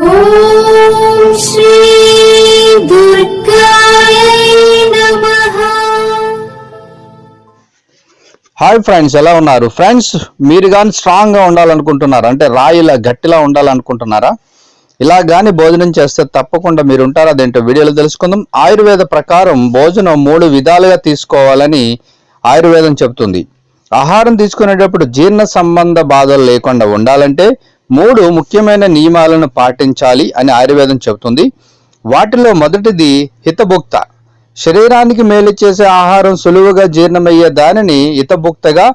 Hi friends ఎలా ఉన్నారు? Friends మీరు కానీ స్ట్రాంగ్గా ఉండాలనుకుంటున్నారా? అంటే రాయిలా గట్టిలా ఉండాలనుకుంటున్నారా? ఇలా కానీ భోజనం చేస్తే తప్పకుండా మీరు ఉంటారా అదేంటో వీడియోలో తెలుసుకుందాం. ఆయుర్వేద ప్రకారం భోజనం మూడు విధాలుగా తీసుకోవాలని ఆయుర్వేదం చెబుతుంది. ఆహారం తీసుకునేటప్పుడు జీర్ణ సంబంధ బాధలు లేకుండా ఉండాలంటే మూడు ముఖ్యమైన నియమాలను పాటించాలి అని ఆయుర్వేదం చెబుతుంది. వాటిలో మొదటిది హితభుక్త. శరీరానికి మేలు చేసే ఆహారం సులువుగా జీర్ణమయ్యే దానిని హితభుక్తగా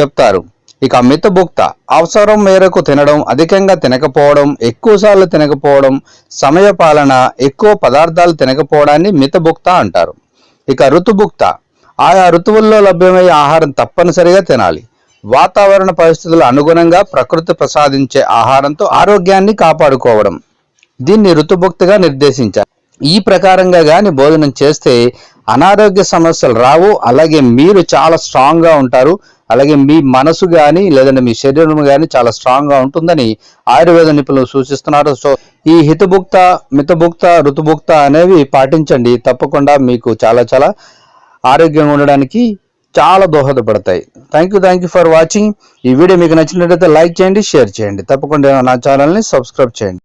చెప్తారు. ఇక మితభుక్త. అవసరం మేరకు తినడం అధికంగా తినకపోవడం ఎక్కువసార్లు తినకపోవడం సమయపాలన ఎక్కువ పదార్థాలు తినకపోవడాన్ని మితభుక్త అంటారు. ఇక ఋతుభుక్త. ఆయా ఋతువుల్లో లభ్యమయ్యే ఆహారం తప్పనిసరిగా తినాలి. వాతావరణ పరిస్థితుల అనుగుణంగా ప్రకృతి ప్రసాదించే ఆహారంతో ఆరోగ్యాన్ని కాపాడుకోవడం. దీన్ని ఋతుభుక్తిగా నిర్దేశించారు. ఈ ప్రకారంగా కానీ భోజనం చేస్తే అనారోగ్య సమస్యలు రావు. అలాగే మీరు చాలా స్ట్రాంగ్గా ఉంటారు. అలాగే మీ మనసు కానీ లేదంటే మీ శరీరం కానీ చాలా స్ట్రాంగ్గా ఉంటుందని ఆయుర్వేద నిపుణులు సూచిస్తున్నారు. సో ఈ హితభుక్త మితభుక్త ఋతుభుక్త అనేవి పాటించండి. తప్పకుండా మీకు చాలా చాలా ఆరోగ్యంగా ఉండడానికి చాలా దోహదపడతాయి. Thank you thank you for watching ఈ వీడియో మీకు నచ్చినట్లయితే లైక్ చేయండి షేర్ చేయండి. తప్పకుండా నా ఛానల్ని సబ్స్క్రైబ్ చేయండి.